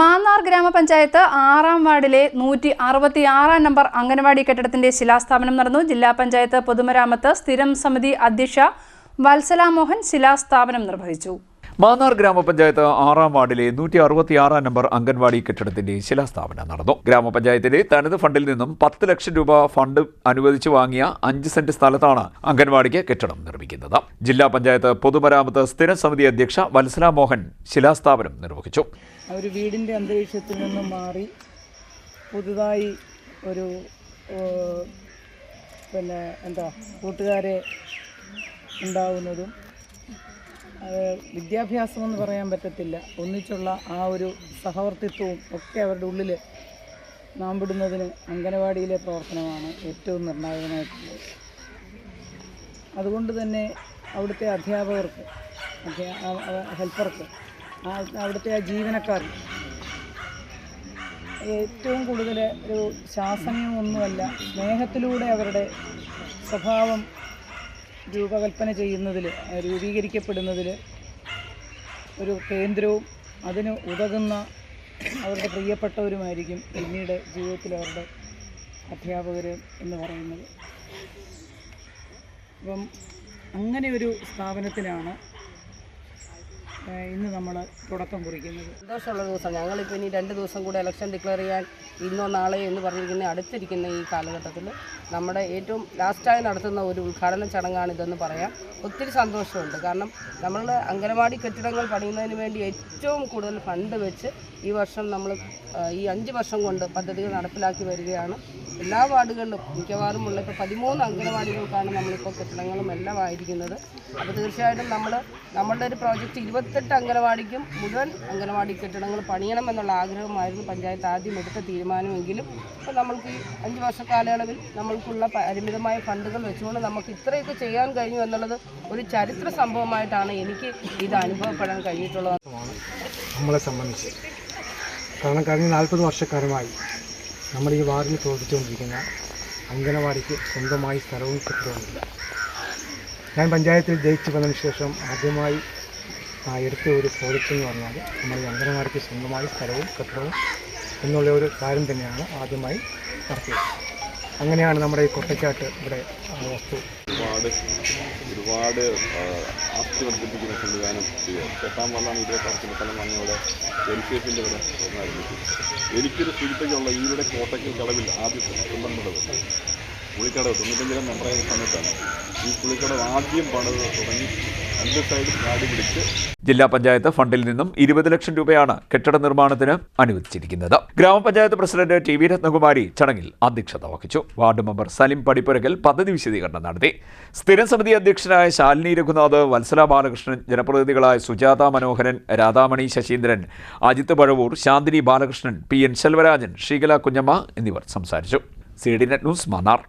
മാന്നാർ ഗ്രാമപഞ്ചായത്ത് ആറാം വാർഡിലെ നൂറ്റി അറുപത്തിയാറാം നമ്പർ അംഗനവാടി കെട്ടിടത്തിന്റെ ശിലാസ്ഥാപനം നടന്നു. ജില്ലാ പഞ്ചായത്ത് പൊതുമരാമത്ത് സ്ഥിരം സമിതി അധ്യക്ഷ വത്സല മോഹൻ ശിലാസ്ഥാപനം നിർവഹിച്ചു. മാന്നാർ ഗ്രാമപഞ്ചായത്ത് ആറാം വാർഡിലെ നൂറ്റി അറുപത്തിയാറാം നമ്പർ അംഗൻവാടി കെട്ടിടത്തിന്റെ ശിലാസ്ഥാപനം നടന്നു. ഗ്രാമപഞ്ചായത്തിന്റെ തനത് ഫണ്ടിൽ നിന്നും പത്ത് ലക്ഷം രൂപ ഫണ്ട് അനുവദിച്ചു വാങ്ങിയ അഞ്ച് സെന്റ് സ്ഥലത്താണ് അംഗൻവാടിക്ക് കെട്ടിടം നിർമ്മിക്കുന്നത്. ജില്ലാ പഞ്ചായത്ത് പൊതുമരാമത്ത് സ്ഥിരം സമിതി അധ്യക്ഷ വത്സല മോഹൻ ശിലാസ്ഥാപനം നിർവഹിച്ചു. ഒരു വീടിന്റെ അന്തരീക്ഷത്തിൽ നിന്നും മാറി പുതുതായി ഒരു പിന്നെ എന്താ കൂട്ടുകാരെ ഉണ്ടാവുന്നതും വിദ്യാഭ്യാസമെന്ന് പറയാൻ പറ്റത്തില്ല. ഒന്നിച്ചുള്ള ആ ഒരു സഹവർത്തിത്വവും ഒക്കെ അവരുടെ ഉള്ളിൽ നാമ്പിടുന്നതിന് അംഗനവാടിയിലെ പ്രവർത്തനമാണ് ഏറ്റവും നിർണായകമായിട്ടുള്ളത്. അതുകൊണ്ട് തന്നെ അവിടുത്തെ അധ്യാപകർക്ക് ഹെൽപ്പർക്ക് അവിടുത്തെ ആ ജീവനക്കാർ. ഏറ്റവും കൂടുതൽ ഒരു ശാസനയൊന്നുമല്ല സ്നേഹത്തിലൂടെ അവരുടെ സ്വഭാവം രൂപകൽപ്പന ചെയ്യുന്നതിൽ രൂപീകരിക്കപ്പെടുന്നതിൽ ഒരു കേന്ദ്രവും അതിന് ഉതകുന്ന അവരുടെ പ്രിയപ്പെട്ടവരുമായിരിക്കും പിന്നീട് ജീവിതത്തിൽ അവരുടെ അധ്യാപകർ എന്ന് പറയുന്നത്. അപ്പം അങ്ങനെ ഒരു സ്ഥാപനത്തിനാണ് ഇന്ന് നമ്മൾ തുടക്കം കുറിക്കുന്നത്. സന്തോഷമുള്ള ദിവസം. ഞങ്ങളിപ്പോൾ ഇനി രണ്ട് ദിവസം കൂടെ ഇലക്ഷൻ ഡിക്ലെയർ ചെയ്യാൻ ഇന്നോ നാളെയോ എന്ന് പറഞ്ഞിരിക്കുന്ന അടുത്തിരിക്കുന്ന ഈ കാലഘട്ടത്തിൽ നമ്മുടെ ഏറ്റവും ലാസ്റ്റായി നടത്തുന്ന ഒരു ഉദ്ഘാടന ചടങ്ങാണിതെന്ന് പറയാം. ഒത്തിരി സന്തോഷമുണ്ട്. കാരണം നമ്മൾ അംഗനവാടി കെട്ടിടങ്ങൾ പണിയുന്നതിന് വേണ്ടി ഏറ്റവും കൂടുതൽ ഫണ്ട് വെച്ച് ഈ വർഷം നമ്മൾ ഈ അഞ്ച് വർഷം കൊണ്ട് പദ്ധതികൾ നടപ്പിലാക്കി വരികയാണ്. എല്ലാ വാർഡുകളിലും മിക്കവാറും ഉള്ള ഇപ്പോൾ പതിമൂന്ന് അംഗനവാടികൾക്കാണ് നമ്മളിപ്പോൾ കെട്ടിടങ്ങളും എല്ലാം ആയിരിക്കുന്നത് അപ്പോൾ തീർച്ചയായിട്ടും നമ്മൾ നമ്മളുടെ ഒരു പ്രോജക്റ്റ് ഇരുപത്തെട്ട് അംഗനവാടിക്കും മുഴുവൻ അംഗനവാടി കെട്ടിടങ്ങൾ പണിയണം എന്നുള്ള ആഗ്രഹമായിരുന്നു പഞ്ചായത്ത് ആദ്യം എടുത്ത തീരുമാനമെങ്കിലും ഇപ്പോൾ നമ്മൾക്ക് ഈ അഞ്ച് വർഷ കാലയളവിൽ നമ്മൾക്കുള്ള പരിമിതമായ ഫണ്ടുകൾ വെച്ചുകൊണ്ട് നമുക്ക് ഇത്രയൊക്കെ ചെയ്യാൻ കഴിഞ്ഞു എന്നുള്ളത് ഒരു ചരിത്ര സംഭവമായിട്ടാണ് എനിക്ക് ഇത് അനുഭവപ്പെടാൻ കഴിഞ്ഞിട്ടുള്ളത്. നമ്മളെ സംബന്ധിച്ച് കാരണം കഴിഞ്ഞ നാൽപ്പത് വർഷക്കാലമായി നമ്മൾ ഈ വാർഡിൽ പ്രവർത്തിച്ചുകൊണ്ടിരിക്കുന്ന അംഗനവാടിക്ക് സ്വന്തമായി സ്ഥലവും കെട്ടിടവുമില്ല. ഞാൻ പഞ്ചായത്തിൽ ജയിച്ചു വന്നതിന് ശേഷം ആദ്യമായി എടുത്ത ഒരു പ്രോജക്റ്റ് എന്ന് പറഞ്ഞാൽ നമ്മൾ അംഗനവാടിക്ക് സ്വന്തമായി സ്ഥലവും കെട്ടിടവും എന്നുള്ള ഒരു കാര്യം തന്നെയാണ് ആദ്യമായി നടത്തിയത്. അങ്ങനെയാണ് നമ്മുടെ ഈ കൊട്ടക്കാട്ട് ഇവിടെ വസ്തു. ഒരുപാട് ഒരുപാട് ആസ്തി വർദ്ധിപ്പിക്കുന്ന സംവിധാനം ചെയ്യുക എട്ടാം വാർഡാണ് ഇരുപത്താറ് സ്ഥലം വാങ്ങിയവിടെ എൽ സി എഫിന്റെ വരെ ഒന്നായിരുന്നു എനിക്കൊരു ഈയുടെ കോട്ടയ്ക്ക് കടവിൽ ആദ്യത്തെ കടവ് പുളിക്കടവ് തൊണ്ണൂറ്റഞ്ചിലെ മെമ്പറായ സമയത്താണ്. ഈ പുളിക്കടവ് ആദ്യം പണിത് തുടങ്ങി ജില്ലാ പഞ്ചായത്ത് ഫണ്ടിൽ നിന്നും ഇരുപത് ലക്ഷം രൂപയാണ് കെട്ടിട നിർമ്മാണത്തിന് അനുവദിച്ചിരിക്കുന്നത്. ഗ്രാമപഞ്ചായത്ത് പ്രസിഡന്റ് ടി വി രത്നകുമാരി ചടങ്ങിൽ അധ്യക്ഷത വഹിച്ചു. വാർഡ് മെമ്പർ സലിം പടിപ്പുരകൽ പദ്ധതി വിശദീകരണം നടത്തി. സ്ഥിരം സമിതി അധ്യക്ഷനായ ശാലിനി രഘുനാഥ് വത്സല ബാലകൃഷ്ണൻ ജനപ്രതിനിധികളായ സുജാത മനോഹരൻ രാധാമണി ശശീന്ദ്രൻ അജിത് പഴവൂർ ശാന്തിനി ബാലകൃഷ്ണൻ പി എൻ ശെൽവരാജൻ ശ്രീകല കുഞ്ഞമ്മ എന്നിവർ സംസാരിച്ചു. C D net news Mannar.